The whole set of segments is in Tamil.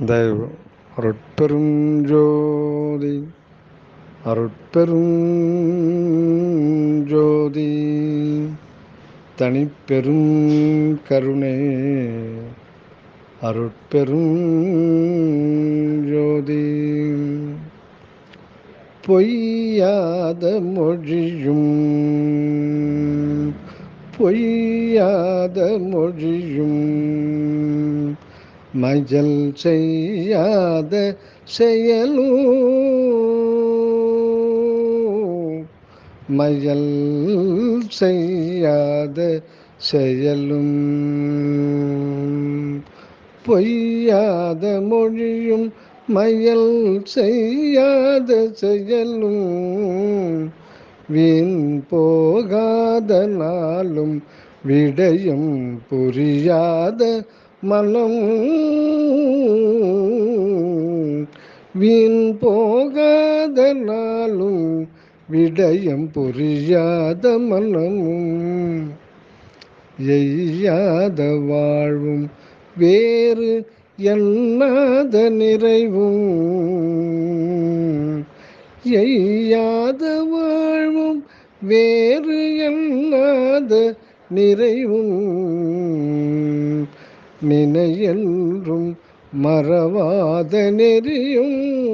தெய்வ அருட்பெரும் ஜோதி அருட்பெரும் ஜோதி தனிப்பெரும் கருணை அருட்பெரும் ஜோதி பொய்யாத மொழியும் பொய்யாத மொழியும் மஜல் செய்யாத செயலும் மயல் செய்யாத செயலும். பொய்யாத மொழியும் மயல் செய்யாத செயலும். வீண் போகாத நாளும் விடயம் புரியாத மனம் வீண் போகாத நாளும் விடயம் புரியாத மனமும் எய்யாத வாழ்வும் வேறு எண்ணாத நிறைவும் எய்யாத வாழ்வும் வேறு எண்ணாத நிறைவும். நினையென்றும் மறவாத நெறியும்.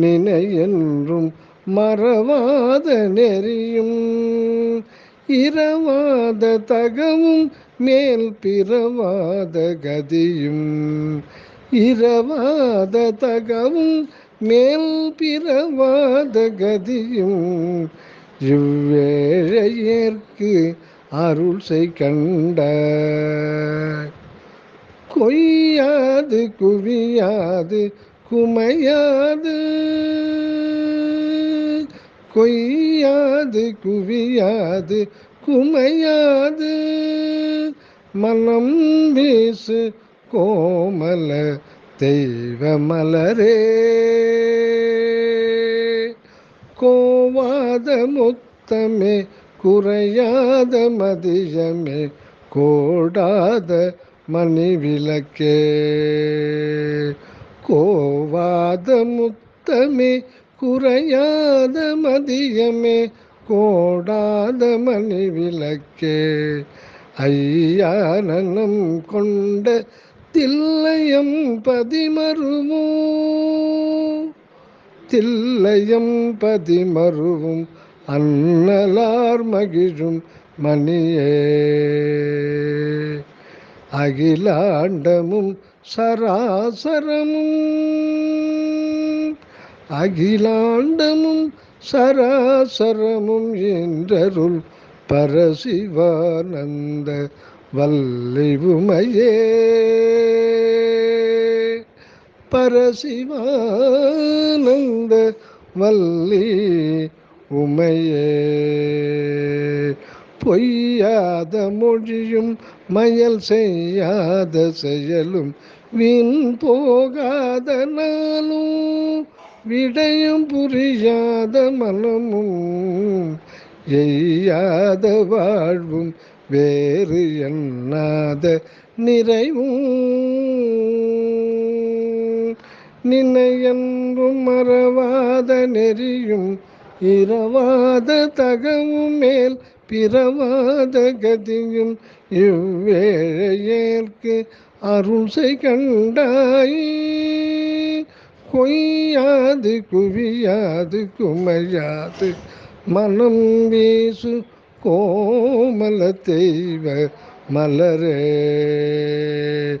நினையென்றும் மறவாத நெறியும். இரவாத தகவும் மேல் பிறவாத கதியும். இரவாத தகவும் மேல் பிறவாத கதியும். இவ்வேழையேற்கு அருள் செய் கண்ட கொய்யாது குவியாது குமையாது. கொய்யாது குவியாது குமையாது. மனம் வீசு கோமல தெய்வ மலரே. கோவாத முத்தமே குறையாத மதியமே கோடாத மணி விளக்கே கோவாத முத்தமே குறையாத மதியமே கோடாத மணி விளக்கே ஐயானனம் கொண்ட தில்லையம் பதிமருமோ? தில்லையம் பதிமருவும் அன்னலார் மகிழும் மணியே. அகிலாண்டமும் சராசரமும் அகிலாண்டமும் சராசரமும் என்றருள் பரசிவானந்த வல்லிவுமையே. பரசிவானந்த வல்லி உமையே பொய்யாத மொழியும் மயல் செய்யாத செயலும் வீண் போகாத நாளும் விடயம் புரியாத மனமும் எய்யாத வாழ்வும் வேறு எண்ணாத நிறைவும் நினையன்றும் மறவாத நெறியும் இரவாத தகவும் மேல் பிறவாத கதியும் இவ்வேழையேற்கு அருள் செய் கண்டாய் கொய்யாது குவியாது குமையாது மனம் வீசு கோமல தெய்வ மலரே.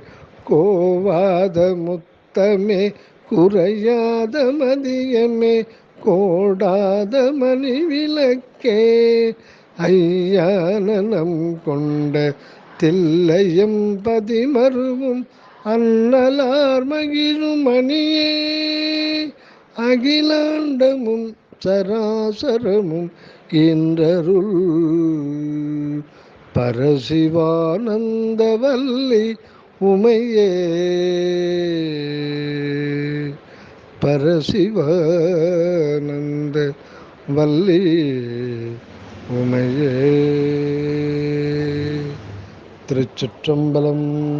கோவாத முத்தமே குறையாத மதியமே கோடாத மணி விளக்கே ஐயானனம் கொண்ட தில்லையும் பதிமருவும் அன்னலார் மகிழும் மணியே அகிலாண்டமும் சராசரமும் இன்றருள். பரசிவானந்தவல்லி உமையே. பரசிவானந்த வல்லி உமையே. திருச்சிற்றம்பலம்.